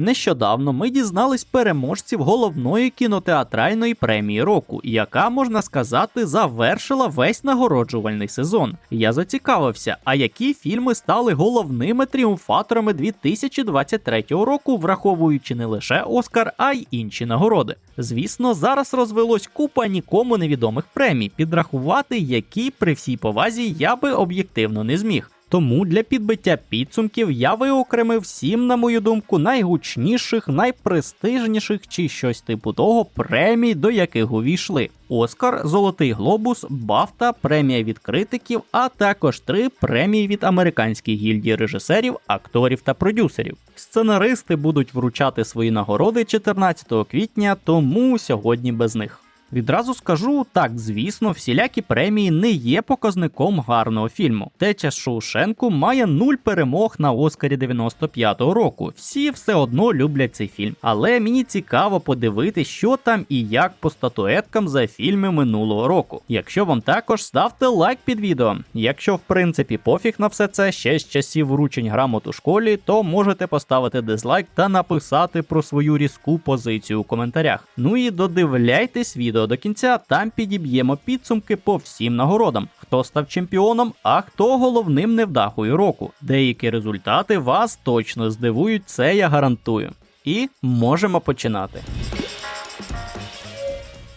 Нещодавно ми дізнались переможців головної кінотеатральної премії року, яка, можна сказати, завершила весь нагороджувальний сезон. Я зацікавився, а які фільми стали головними тріумфаторами 2023 року, враховуючи не лише Оскар, а й інші нагороди. Звісно, зараз розвелось купа нікому невідомих премій, підрахувати, які при всій повазі я би об'єктивно не зміг. Тому для підбиття підсумків я виокремив сім, на мою думку, найгучніших, найпрестижніших чи щось типу того премій, до яких увійшли: Оскар, Золотий Глобус, Бафта, премія від критиків, а також три премії від американської гільдії режисерів, акторів та продюсерів. Сценаристи будуть вручати свої нагороди 14 квітня, тому сьогодні без них. Відразу скажу, так, звісно, всілякі премії не є показником гарного фільму. Теча Шоушенку має нуль перемог на Оскарі 95-го року. Всі все одно люблять цей фільм. Але мені цікаво подивитися, що там і як по статуеткам за фільми минулого року. Якщо вам також ставте лайк під відео. Якщо в принципі пофіг на все це ще з часів вручень грамот у школі, то можете поставити дизлайк та написати про свою різку позицію у коментарях. Ну і додивляйтесь відео до кінця, там підіб'ємо підсумки по всім нагородам, хто став чемпіоном, а хто головним невдахою року. Деякі результати вас точно здивують, це я гарантую. І можемо починати.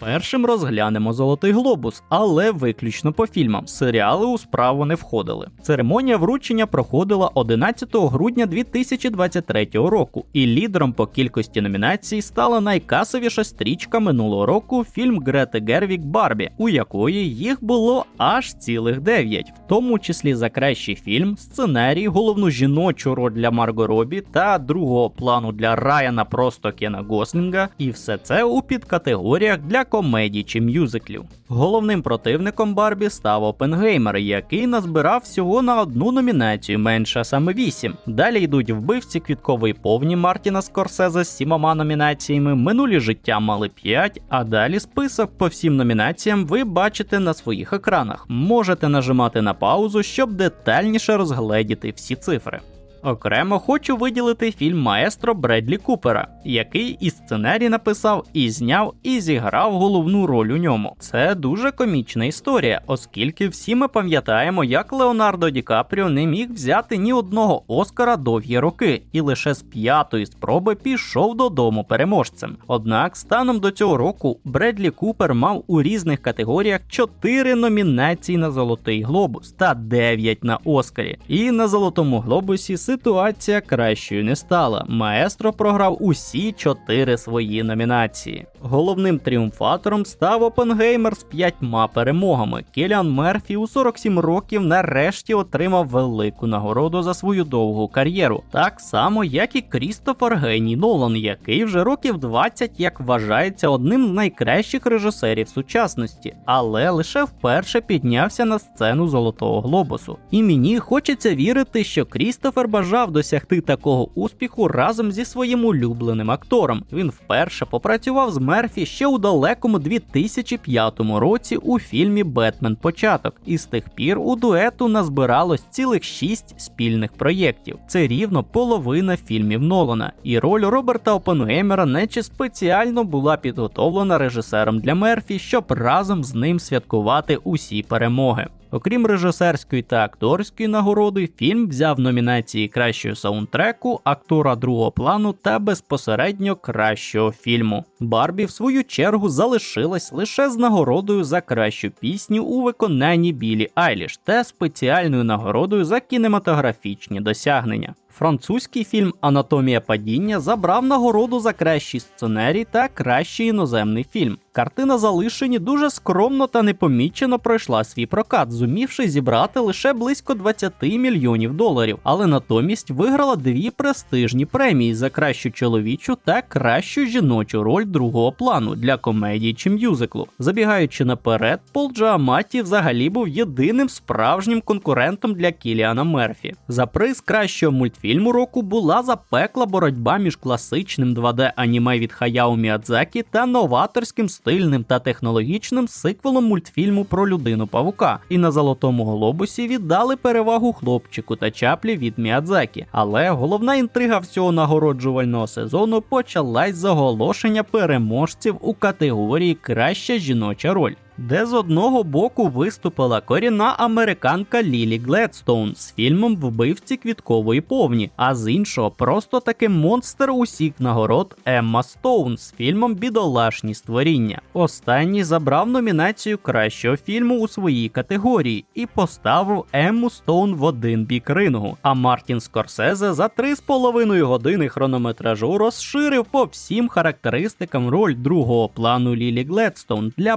Першим розглянемо Золотий глобус, але виключно по фільмам. Серіали у справу не входили. Церемонія вручення проходила 11 грудня 2023 року, і лідером по кількості номінацій стала найкасовіша стрічка минулого року фільм Грети Гервік Барбі, у якої їх було аж цілих 9, в тому числі за кращий фільм, сценарій, головну жіночу роль для Марго Робі та другого плану для Райана просто Кена Гослінга, і все це у підкатегоріях для комедій чи мюзиклів. Головним противником Барбі став Опенгеймер, який назбирав всього на одну номінацію, менше саме 8. Далі йдуть вбивці квіткової повні Мартіна Скорсезе з сімома номінаціями, минулі життя мали 5, а далі список по всім номінаціям ви бачите на своїх екранах. Можете нажимати на паузу, щоб детальніше розгледіти всі цифри. Окремо хочу виділити фільм маестро Бредлі Купера, який і сценарій написав, і зняв, і зіграв головну роль у ньому. Це дуже комічна історія, оскільки всі ми пам'ятаємо, як Леонардо Ді Капріо не міг взяти ні одного Оскара довгі роки, і лише з п'ятої спроби пішов додому переможцем. Однак, станом до цього року Бредлі Купер мав у різних категоріях 4 номінації на Золотий Глобус та 9 на Оскарі. І на Золотому Глобусі ситуація кращою не стала. Маестро програв усі чотири свої номінації. Головним тріумфатором став Опенгеймер з п'ятьма перемогами. Келіан Мерфі у 47 років нарешті отримав велику нагороду за свою довгу кар'єру, так само як і Крістофер Геній Нолан, який вже років 20 як вважається одним з найкращих режисерів сучасності, але лише вперше піднявся на сцену Золотого Глобусу. І мені хочеться вірити, що Крістофер бажав досягти такого успіху разом зі своїм улюбленим актором. Він вперше попрацював з Мерфі ще у далекому 2005 році у фільмі Бетмен Початок, і з тих пір у дуету назбиралось цілих шість спільних проєктів. Це рівно половина фільмів Нолана. І роль Роберта Опенгеймера нече спеціально була підготовлена режисером для Мерфі, щоб разом з ним святкувати усі перемоги. Окрім режисерської та акторської нагороди, фільм взяв номінації кращого саундтреку, актора другого плану та безпосередньо кращого фільму. Барбі, в свою чергу, залишилась лише з нагородою за кращу пісню у виконанні Білі Айліш та спеціальною нагородою за кінематографічні досягнення. Французький фільм Анатомія падіння забрав нагороду за кращий сценарій та кращий іноземний фільм. Картина залишені дуже скромно та непомічено пройшла свій прокат, зумівши зібрати лише близько 20 мільйонів доларів, але натомість виграла дві престижні премії за кращу чоловічу та кращу жіночу роль другого плану для комедії чи мюзиклу. Забігаючи наперед, Пол Джааматі взагалі був єдиним справжнім конкурентом для Кіліана Мерфі. За приз кращого мультфільму мультфільму року була запекла боротьба між класичним 2D аніме від Хаяо Міядзакі та новаторським стильним та технологічним сиквелом мультфільму про людину павука. І на золотому глобусі віддали перевагу хлопчику та чаплі від Міядзакі. Але головна інтрига всього нагороджувального сезону почалась з оголошення переможців у категорії Краща жіноча роль. Де з одного боку виступила корінна американка Лілі Гледстоун з фільмом Вбивці квіткової повні, а з іншого просто таки монстр усіх нагород Емма Стоун з фільмом Бідолашні створіння. Останній забрав номінацію кращого фільму у своїй категорії і поставив Емму Стоун в один бік рингу. А Мартін Скорсезе за 3,5 години хронометражу розширив по всім характеристикам роль другого плану Лілі Гледстоун для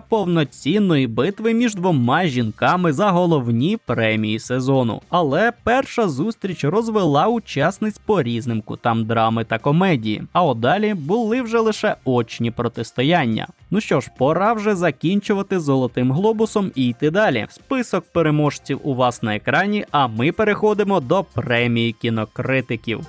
повноцінної битви між двома жінками за головні премії сезону. Але перша зустріч розвела учасниць по різним кутам драми та комедії. А от далі були вже лише очні протистояння. Ну що ж, пора вже закінчувати золотим глобусом і йти далі. Список переможців у вас на екрані, а ми переходимо до премії кінокритиків.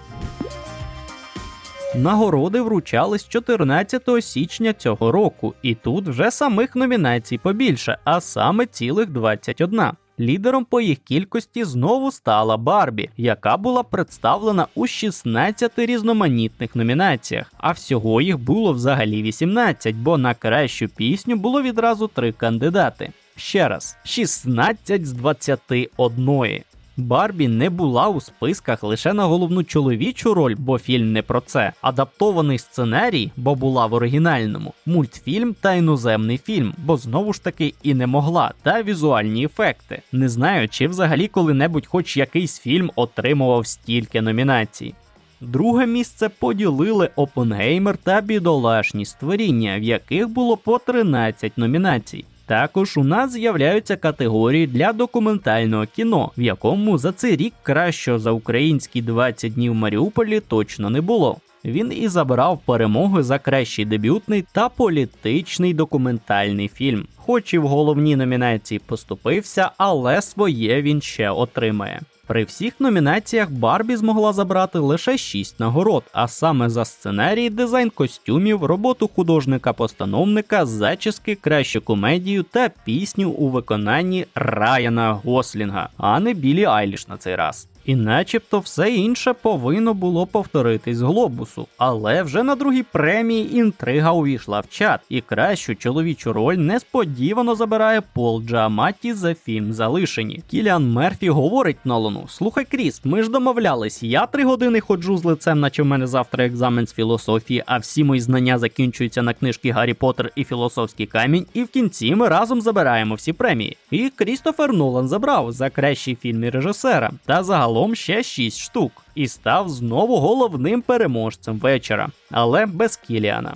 Нагороди вручались 14 січня цього року, і тут вже самих номінацій побільше, а саме цілих 21. Лідером по їх кількості знову стала Барбі, яка була представлена у 16 різноманітних номінаціях, а всього їх було взагалі 18, бо на кращу пісню було відразу три кандидати. Ще раз, 16 з 21. Барбі не була у списках лише на головну чоловічу роль, бо фільм не про це. Адаптований сценарій, бо була в оригінальному, мультфільм та іноземний фільм, бо знову ж таки і не могла, та візуальні ефекти. Не знаю, чи взагалі коли-небудь хоч якийсь фільм отримував стільки номінацій. Друге місце поділили Опенгеймер та бідолашні створіння, в яких було по 13 номінацій. Також у нас з'являються категорії для документального кіно, в якому за цей рік кращого за українські 20 днів Маріуполі точно не було. Він і забрав перемоги за кращий дебютний та політичний документальний фільм. Хоч і в головній номінації поступився, але своє він ще отримає. При всіх номінаціях Барбі змогла забрати лише 6 нагород, а саме за сценарій, дизайн костюмів, роботу художника-постановника, зачіски, кращу комедію та пісню у виконанні Райана Гослінга, а не Білі Айліш на цей раз. І начебто все інше повинно було повторитись глобусу. Але вже на другій премії інтрига увійшла в чат, і кращу чоловічу роль несподівано забирає Пол Джаматті за фільм Залишені. Кіліан Мерфі говорить Нолану: Слухай, Кріс, ми ж домовлялись, я три години ходжу з лицем, наче в мене завтра екзамен з філософії, а всі мої знання закінчуються на книжки Гаррі Поттер і Філософський камінь, і в кінці ми разом забираємо всі премії. І Крістофер Нолан забрав за кращий фільм і режисера. Та загалом загалом ще 6 штук і став знову головним переможцем вечора, але без Кіліана.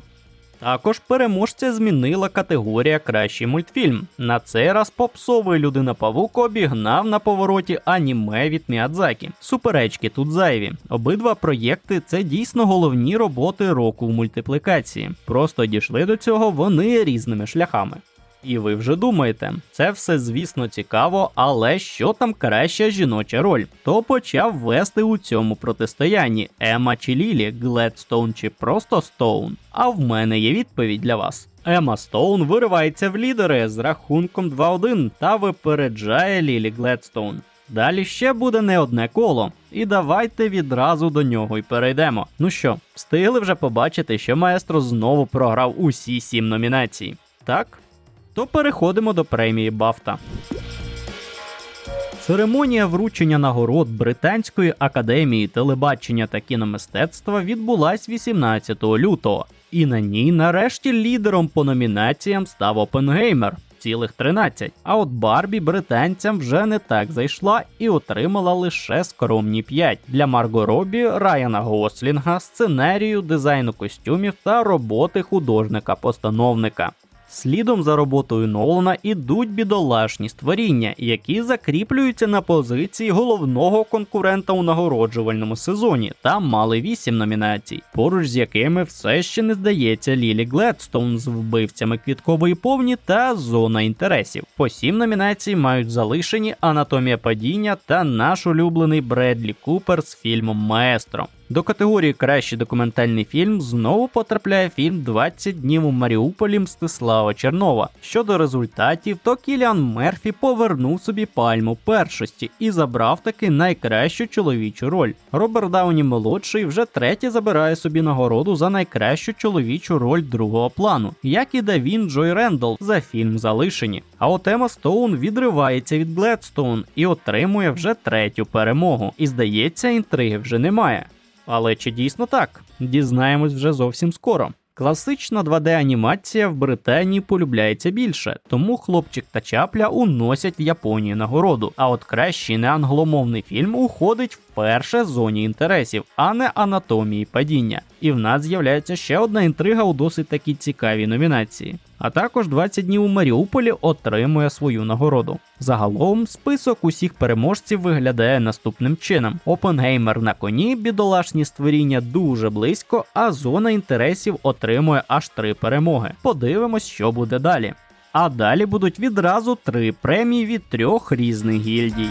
Також переможця змінила категорія Кращий мультфільм. На цей раз попсовий людина павук обігнав на повороті аніме від Міядзакі. Суперечки тут зайві. Обидва проєкти це дійсно головні роботи року в мультиплікації. Просто дійшли до цього вони різними шляхами. І ви вже думаєте, це все, звісно, цікаво, але що там краща жіноча роль? Хто почав вести у цьому протистоянні Ема чи Лілі, Гледстоун чи просто Стоун? А в мене є відповідь для вас. Ема Стоун виривається в лідери з рахунком 2-1 та випереджає Лілі Гледстоун. Далі ще буде не одне коло, і давайте відразу до нього й перейдемо. Ну що, встигли вже побачити, що маестро знову програв усі сім номінацій? Так? То переходимо до премії Бафта. Церемонія вручення нагород Британської академії телебачення та кіномистецтва відбулась 18 лютого, і на ній нарешті лідером по номінаціям став Опенгеймер. Цілих 13. А от Барбі британцям вже не так зайшла і отримала лише скромні 5 для Марго Робі, Райана Гослінга, сценарію, дизайну костюмів та роботи художника-постановника. Слідом за роботою Нолана ідуть бідолашні створіння, які закріплюються на позиції головного конкурента у нагороджувальному сезоні та мали 8 номінацій, поруч з якими все ще не здається Лілі Гледстоун з вбивцями квіткової повні та зона інтересів. По 7 номінацій мають залишені Анатомія падіння та наш улюблений Бредлі Купер з фільмом Маестро. До категорії Кращий документальний фільм знову потрапляє фільм «20 днів у Маріуполі Мстислава Чернова. Щодо результатів, то Кіліан Мерфі повернув собі пальму першості і забрав таки найкращу чоловічу роль. Роберт Дауні молодший вже третє забирає собі нагороду за найкращу чоловічу роль другого плану, як і Давін Джой Рендол за фільм Залишені. А от Ема Стоун відривається від Гледстоун і отримує вже третю перемогу. І здається, інтриги вже немає. Але чи дійсно так? Дізнаємось вже зовсім скоро. Класична 2D-анімація в Британії полюбляється більше, тому хлопчик та чапля уносять в Японію нагороду. А от кращий неангломовний фільм уходить вперше з зоні інтересів, а не анатомії падіння. І в нас з'являється ще одна інтрига у досить такій цікавій номінації. А також 20 днів у Маріуполі отримує свою нагороду. Загалом список усіх переможців виглядає наступним чином: Опенгеймер на коні, бідолашні створіння дуже близько, а зона інтересів отримує аж три перемоги. Подивимось, що буде далі. А далі будуть відразу три премії від трьох різних гільдій.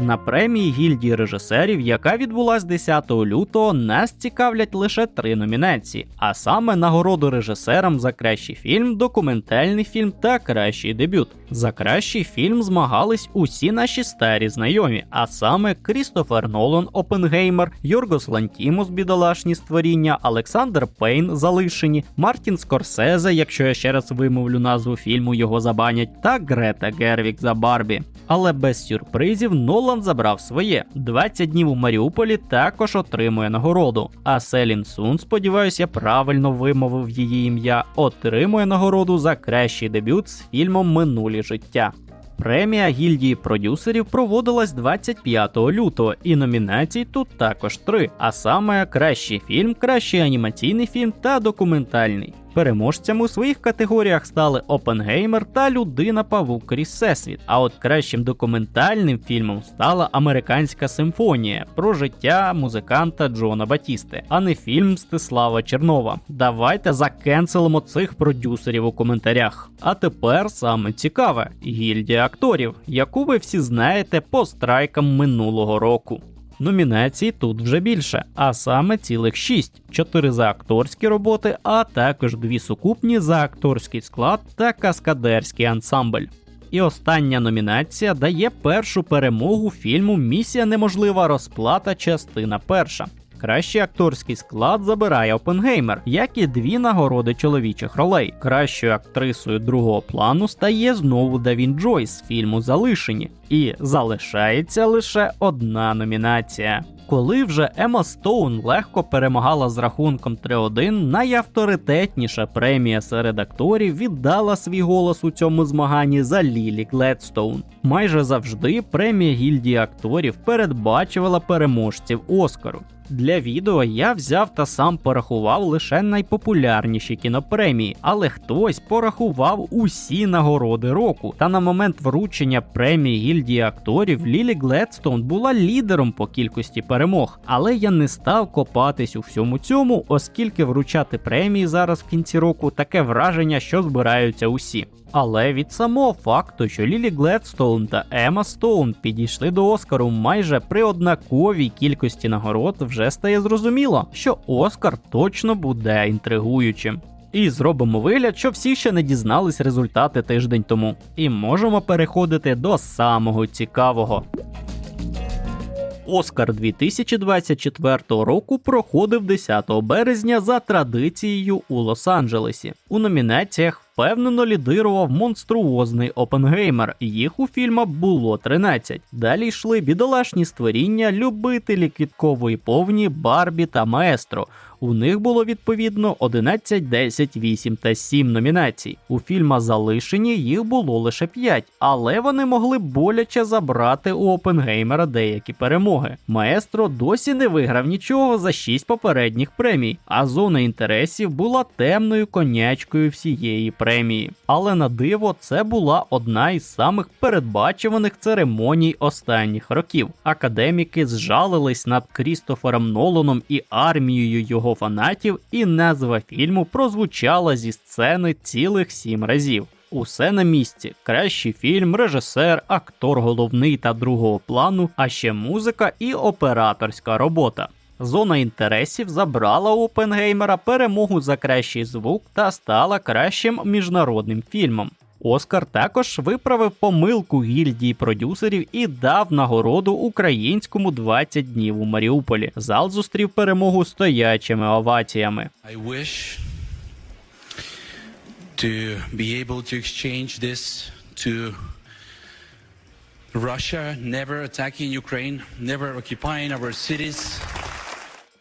На премії гільдії режисерів, яка відбулась 10 лютого, нас цікавлять лише три номінації, а саме нагороду режисерам за кращий фільм, документальний фільм та кращий дебют. За кращий фільм змагались усі наші старі знайомі, а саме Крістофер Нолан Опенгеймер, Йоргос Лантімос бідолашні створіння, Олександр Пейн залишені, Мартін Скорсезе, якщо я ще раз вимовлю назву фільму, його забанять, та Грета Гервік за Барбі. Але без сюрпризів Нолан забрав своє. 20 днів у Маріуполі також отримує нагороду. А Селін Сун, сподіваюся, я правильно вимовив її ім'я, отримує нагороду за кращий дебют з фільмом Минулі життя. Премія гільдії продюсерів проводилась 25 лютого, і номінацій тут також три: а саме кращий фільм, кращий анімаційний фільм та документальний. Переможцями у своїх категоріях стали Опенгеймер та Людина Павук крізь Всесвіт. А от кращим документальним фільмом стала Американська симфонія про життя музиканта Джона Батісти, а не фільм Мстислава Чернова. Давайте закенселимо цих продюсерів у коментарях. А тепер саме цікаве гільдія акторів, яку ви всі знаєте по страйкам минулого року. Номінацій тут вже більше, а саме цілих 6. 4 за акторські роботи, а також дві сукупні за акторський склад та каскадерський ансамбль. І остання номінація дає першу перемогу фільму Місія неможлива розплата, частина перша. Кращий акторський склад забирає Опенгеймер, як і дві нагороди чоловічих ролей. Кращою актрисою другого плану стає знову Давін Джойс з фільму Залишені, і залишається лише одна номінація. Коли вже Ема Стоун легко перемагала з рахунком 3-1, найавторитетніша премія серед акторів віддала свій голос у цьому змаганні за Лілі Гледстоун. Майже завжди премія гільдії акторів передбачувала переможців Оскару. Для відео я взяв та сам порахував лише найпопулярніші кінопремії, але хтось порахував усі нагороди року. Та на момент вручення премії гільдії акторів Лілі Гледстоун була лідером по кількості перемог. Але я не став копатись у всьому цьому, оскільки вручати премії зараз в кінці року таке враження, що збираються усі. Але від самого факту, що Лілі Гледстоун та Ема Стоун підійшли до Оскару майже при однаковій кількості нагород, вже стає зрозуміло, що Оскар точно буде інтригуючим. І зробимо вигляд, що всі ще не дізнались результати тиждень тому. І можемо переходити до самого цікавого. Оскар 2024 року проходив 10 березня за традицією у Лос-Анджелесі. У номінаціях впевнено лідирував монструозний Опенгеймер. Їх у фільма було 13. Далі йшли бідолашні створіння, любителі квіткової повні, Барбі та Маестро. У них було відповідно 11, 10, 8 та 7 номінацій. У фільма Залишені їх було лише 5, але вони могли боляче забрати у Опенгеймера деякі перемоги. Маестро досі не виграв нічого за 6 попередніх премій, а зона інтересів була темною конячкою всієї премії. Але на диво, це була одна із самих передбачуваних церемоній останніх років. Академіки зжалились над Крістофером Ноланом і армією його фанатів, і назва фільму прозвучала зі сцени цілих сім разів. Усе на місці. Кращий фільм, режисер, актор головний та другого плану, а ще музика і операторська робота. Зона інтересів забрала у Опенгеймера перемогу за кращий звук та стала кращим міжнародним фільмом. Оскар також виправив помилку гільдії продюсерів і дав нагороду українському 20 днів у Маріуполі. Зал зустрів перемогу стоячими оваціями. I wish to be able to exchange this to Russia never attacking Ukraine, never occupying our cities.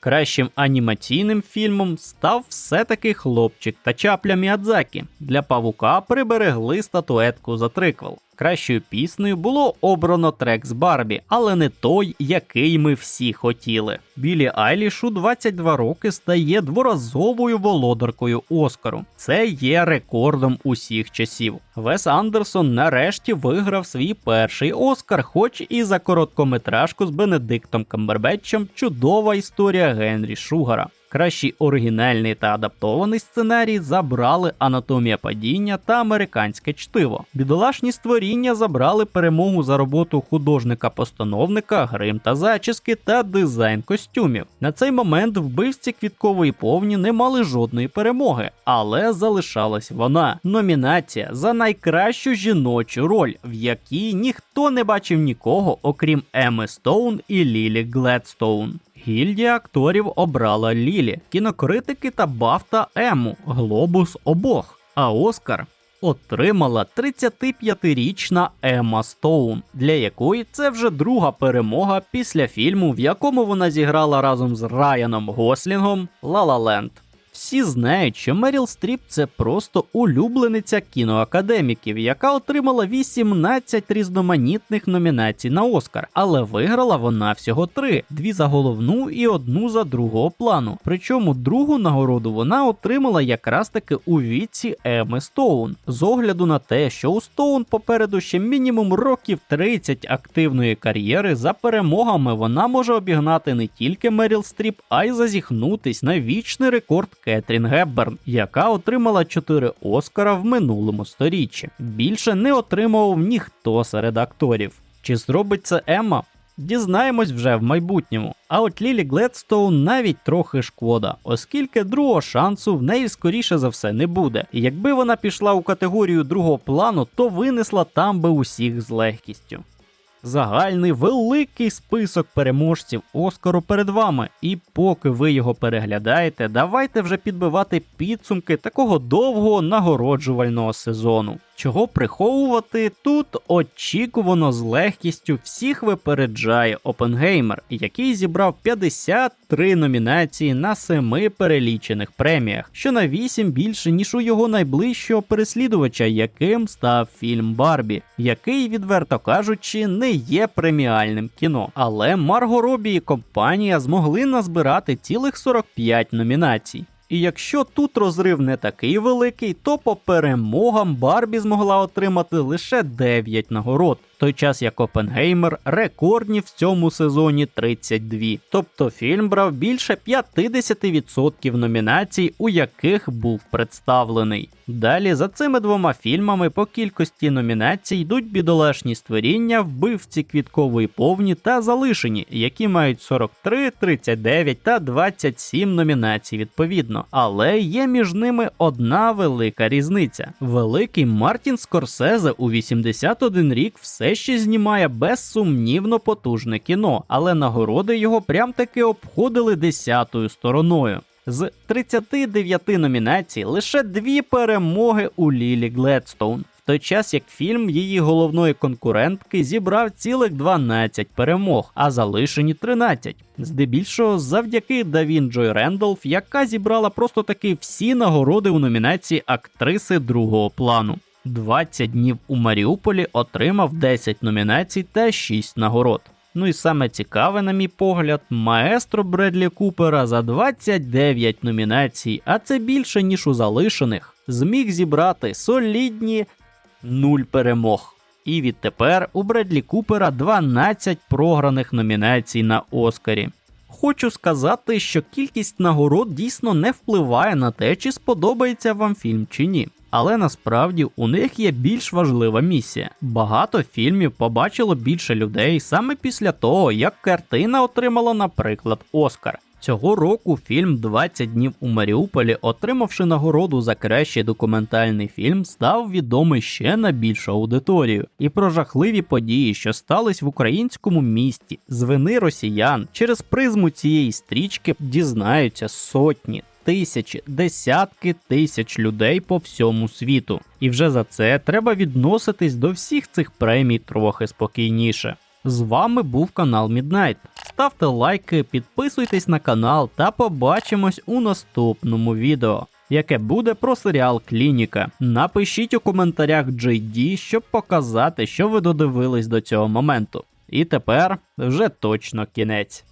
Кращим анімаційним фільмом став все-таки хлопчик та чапля Міадзакі. Для павука приберегли статуетку за триквел. Кращою піснею було обрано трек з Барбі, але не той, який ми всі хотіли. Білі Айліш у 22 роки стає дворазовою володаркою Оскару. Це є рекордом усіх часів. Вес Андерсон нарешті виграв свій перший Оскар, хоч і за короткометражку з Бенедиктом Камбербетчем чудова історія Генрі Шугара. Кращий оригінальний та адаптований сценарій забрали Анатомія падіння та американське чтиво. Бідолашні створіння забрали перемогу за роботу художника-постановника, грим та зачіски та дизайн костюмів. На цей момент вбивці квіткової повні не мали жодної перемоги, але залишалась вона. Номінація за найкращу жіночу роль, в якій ніхто не бачив нікого, окрім Еми Стоун і Лілі Гледстоун. Гільдія акторів обрала Лілі, кінокритики та Бафта Ему, Глобус обох. А Оскар отримала 35-річна Ема Стоун, для якої це вже друга перемога після фільму, в якому вона зіграла разом з Райаном Гослінгом «Ла Ла Ленд». Всі знають, що Меріл Стріп це просто улюблениця кіноакадеміків, яка отримала 18 різноманітних номінацій на Оскар, але виграла вона всього три: дві за головну і одну за другого плану. Причому другу нагороду вона отримала якраз таки у віці Еми Стоун. З огляду на те, що у Стоун попереду ще мінімум років 30 активної кар'єри, за перемогами вона може обігнати не тільки Меріл Стріп, а й зазіхнутись на вічний рекорд Кетрін Гепберн, яка отримала 4 Оскара в минулому сторіччі. Більше не отримував ніхто серед акторів. Чи зробить це Емма? Дізнаємось вже в майбутньому. А от Лілі Гледстоун навіть трохи шкода, оскільки другого шансу в неї скоріше за все не буде. І якби вона пішла у категорію другого плану, то винесла там би усіх з легкістю. Загальний великий список переможців Оскару перед вами. І поки ви його переглядаєте, давайте вже підбивати підсумки такого довгого нагороджувального сезону. Чого приховувати тут очікувано з легкістю всіх випереджає Опенгеймер, який зібрав 53 номінації на семи перелічених преміях, що на 8 більше ніж у його найближчого переслідувача, яким став фільм Барбі, який, відверто кажучи, не є преміальним кіно. Але Марго Робі і компанія змогли назбирати цілих 45 номінацій. І якщо тут розрив не такий великий, то по перемогам Барбі змогла отримати лише 9 нагород, той час як Опенгеймер рекордні в цьому сезоні 32. Тобто фільм брав більше 50% номінацій, у яких був представлений. Далі за цими двома фільмами по кількості номінацій йдуть бідолашні створіння, вбивці квіткової повні та залишені, які мають 43, 39 та 27 номінацій відповідно. Але є між ними одна велика різниця. Великий Мартін Скорсезе у 81 рік все ще знімає безсумнівно потужне кіно, але нагороди його прям таки обходили десятою стороною. З 39 номінацій лише дві перемоги у Лілі Гледстоун. В той час як фільм її головної конкурентки зібрав цілих 12 перемог, а залишені 13. Здебільшого завдяки Давін Джой Рендолф, яка зібрала просто таки всі нагороди у номінації актриси другого плану. 20 днів у Маріуполі отримав 10 номінацій та 6 нагород. Ну і саме цікаве, на мій погляд, маестро Бредлі Купера за 29 номінацій, а це більше ніж у залишених, зміг зібрати солідні 0 перемог. І відтепер у Бредлі Купера 12 програних номінацій на Оскарі. Хочу сказати, що кількість нагород дійсно не впливає на те, чи сподобається вам фільм чи ні. Але насправді у них є більш важлива місія. Багато фільмів побачило більше людей саме після того, як картина отримала, наприклад, Оскар. Цього року фільм «20 днів у Маріуполі, отримавши нагороду за кращий документальний фільм, став відомий ще на більшу аудиторію. І про жахливі події, що стались в українському місті, з вини росіян через призму цієї стрічки дізнаються сотні, тисячі, десятки тисяч людей по всьому світу. І вже за це треба відноситись до всіх цих премій трохи спокійніше. З вами був канал Midnight. Ставте лайки, підписуйтесь на канал та побачимось у наступному відео, яке буде про серіал Клініка. Напишіть у коментарях JD, щоб показати, що ви додивились до цього моменту. І тепер вже точно кінець.